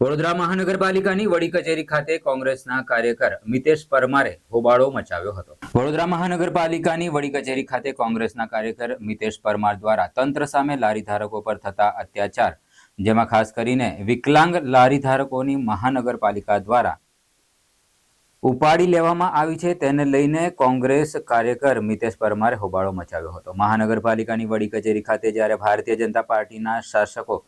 વડોદરા મહાનગરપાલિકાની વડી કચેરી ખાતે કોંગ્રેસના કાર્યકર મિતેશ પરમારે હોબાળો મચાવ્યો હતો. વડોદરા મહાનગરપાલિકાની વડી કચેરી ખાતે કોંગ્રેસના કાર્યકર મિતેશ પરમાર દ્વારા તંત્ર સામે લારી ધારકો પર થતા અત્યાચાર, જેમાં ખાસ કરીને વિકલાંગ લારી ધારકોની મહાનગરપાલિકા દ્વારા ઉપાડી લેવામાં આવી છે, તેને લઈને કોંગ્રેસ કાર્યકર મિતેશ પરમારે હોબાળો મચાવ્યો હતો. મહાનગરપાલિકાની વડી કચેરી ખાતે જ્યારે ભારતીય જનતા પાર્ટીના શાસકો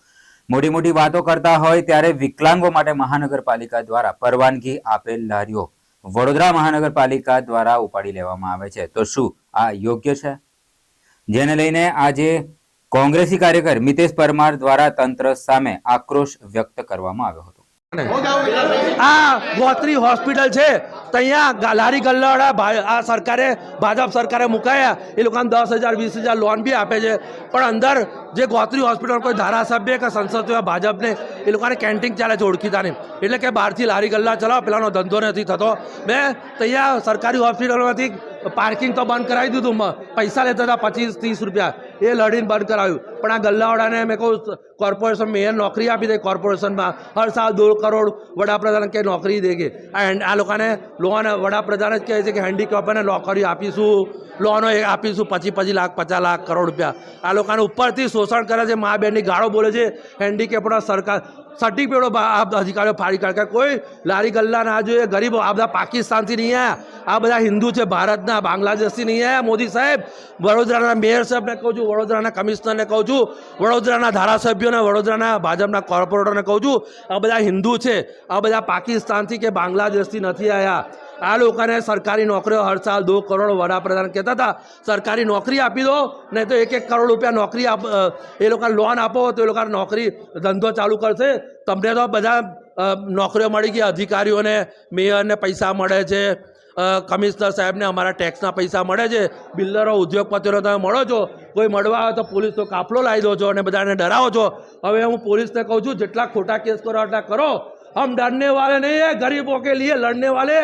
મોટી મોટી વાતો કરતા હોય ત્યારે વિકલાંગો માટે મહાનગરપાલિકા દ્વારા પરવાનગી આપેલ લારીઓ વડોદરા મહાનગરપાલિકા દ્વારા ઉપાડી લેવામાં આવે છે. તો શું આ યોગ્ય છે? જેને લઈને આજે કોંગ્રેસી કાર્યકર મિતેશ પરમાર દ્વારા તંત્ર સામે આક્રોશ વ્યક્ત કરવામાં આવ્યો હતો. આ ગોત્રી હોસ્પિટલ છે. ત્યાં લારી ગલ્લાવાળા આ સરકારે, ભાજપ સરકારે મુકાયા એ લોકોને દસ હજાર, વીસ હજાર લોન બી આપે છે. પણ અંદર જે ગોત્રી હોસ્પિટલ કોઈ ધારાસભ્ય કે સંસદ હોય, ભાજપને, એ લોકોને કેન્ટીન ચાલે છે, ઓળખીતા નહીં. એટલે કે બહારથી લારી ગલ્લા ચલાવો, પેલાનો ધંધો નથી થતો. મેં ત્યાં સરકારી હોસ્પિટલમાંથી પાર્કિંગ તો બંધ કરાવી દીધું પૈસા લેતા હતા પચીસ, ત્રીસ રૂપિયા. એ લડીને બંધ કરાવ્યું. પણ આ ગલ્લાવાળાને મેં કહું કોર્પોરેશન મેયર નોકરી આપી દે કોર્પોરેશનમાં હર સાલ દોઢ કરોડ વડાપ્રધાન કે નોકરી દે કે. આ લોકોને લોન વડાપ્રધાન જ કહે છે કે હેન્ડીકેપને નોકરી આપીશું. લોનો આપીશું પચીસ પચીસ લાખ, પચાસ લાખ કરોડ રૂપિયા. આ લોકોને ઉપરથી શોષણ કરે છે મા બહેનની ગાળો બોલે છે, હેન્ડીકેપના સરકાર સર્ટિફિકેટો અધિકારીઓ ફાડી કાઢે કોઈ લારી ગલ્લા ના જોઈએ, ગરીબો, આ બધા પાકિસ્તાનથી નહીં આવ્યા આ બધા હિન્દુ છે, ભારતના, બાંગ્લાદેશથી નહીં આવ્યા મોદી સાહેબ. વડોદરાના મેયર સાહેબને કહું છું વડોદરાના કમિશનરને કહું છું, વડોદરાના ધારાસભ્યોને, વડોદરાના ભાજપના કોર્પોરેટરને કહું છું, આ બધા હિન્દુ છે, આ બધા પાકિસ્તાનથી કે બાંગ્લાદેશથી નથી આવ્યા આ લોકોને સરકારી નોકરીઓ હર સાલ દો કરોડ વડાપ્રધાન કહેતા હતા. સરકારી નોકરી આપી દો, નહીં તો એક એક કરોડ રૂપિયા નોકરી આપ એ લોકોને લોન આપો, તો એ લોકોને નોકરી ધંધો ચાલુ કરશે. તમને તો બધા નોકરીઓ મળી ગઈ, અધિકારીઓને, મેયરને પૈસા મળે છે. કમિશનર સાહેબને અમારા ટેક્સના પૈસા મળે છે. બિલ્ડરો ઉદ્યોગપતિઓને તમે મળો છો. કોઈ મળવા આવે તો પોલીસનો કાફલો લાવી દો છો અને બધાને ડરાવો છો. હવે હું પોલીસને કહું છું, જેટલા ખોટા કેસ કરો એટલા કરો. હમ ડરને વાલે નહીં હે, ગરીબો કે લીએ, લડને વાલે.